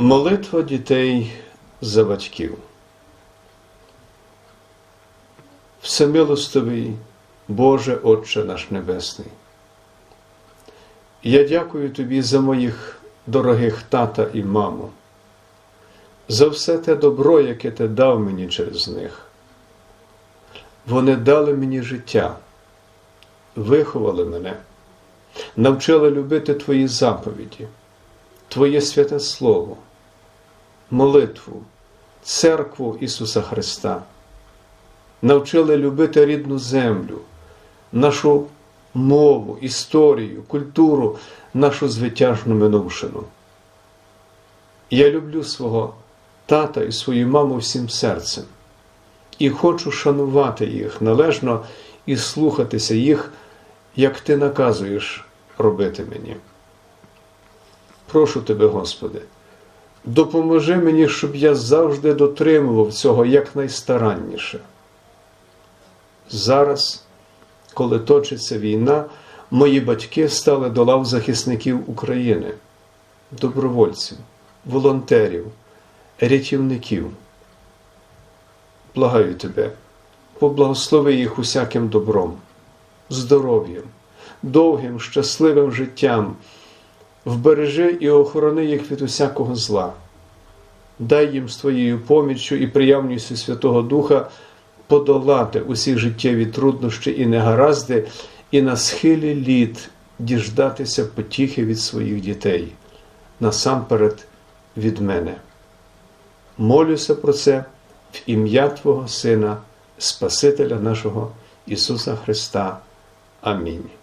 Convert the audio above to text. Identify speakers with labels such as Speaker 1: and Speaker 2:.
Speaker 1: Молитва дітей за батьків. Всемилостивий Боже Отче наш Небесний. Я дякую Тобі за моїх дорогих тата і маму, за все те добро, яке ти дав мені через них. Вони дали мені життя, виховали мене, навчили любити Твої заповіді, Твоє святе Слово, молитву, церкву Ісуса Христа, навчили любити рідну землю, нашу мову, історію, культуру, нашу звитяжну минувшину. Я люблю свого тата і свою маму всім серцем і хочу шанувати їх належно і слухатися їх, як ти наказуєш робити мені. Прошу тебе, Господи, допоможи мені, щоб я завжди дотримував цього якнайстаранніше. Зараз, коли точиться війна, мої батьки стали до лав захисників України, добровольців, волонтерів, рятівників. Благаю тебе, поблагослови їх усяким добром, здоров'ям, довгим, щасливим життям, вбережи і охорони їх від усякого зла. Дай їм з твоєю поміччю і приявністю Святого Духа подолати усі життєві труднощі і негаразди, і на схилі літ діждатися потіхи від своїх дітей, насамперед від мене. Молюся про це в ім'я Твого Сина, Спасителя нашого Ісуса Христа. Амінь.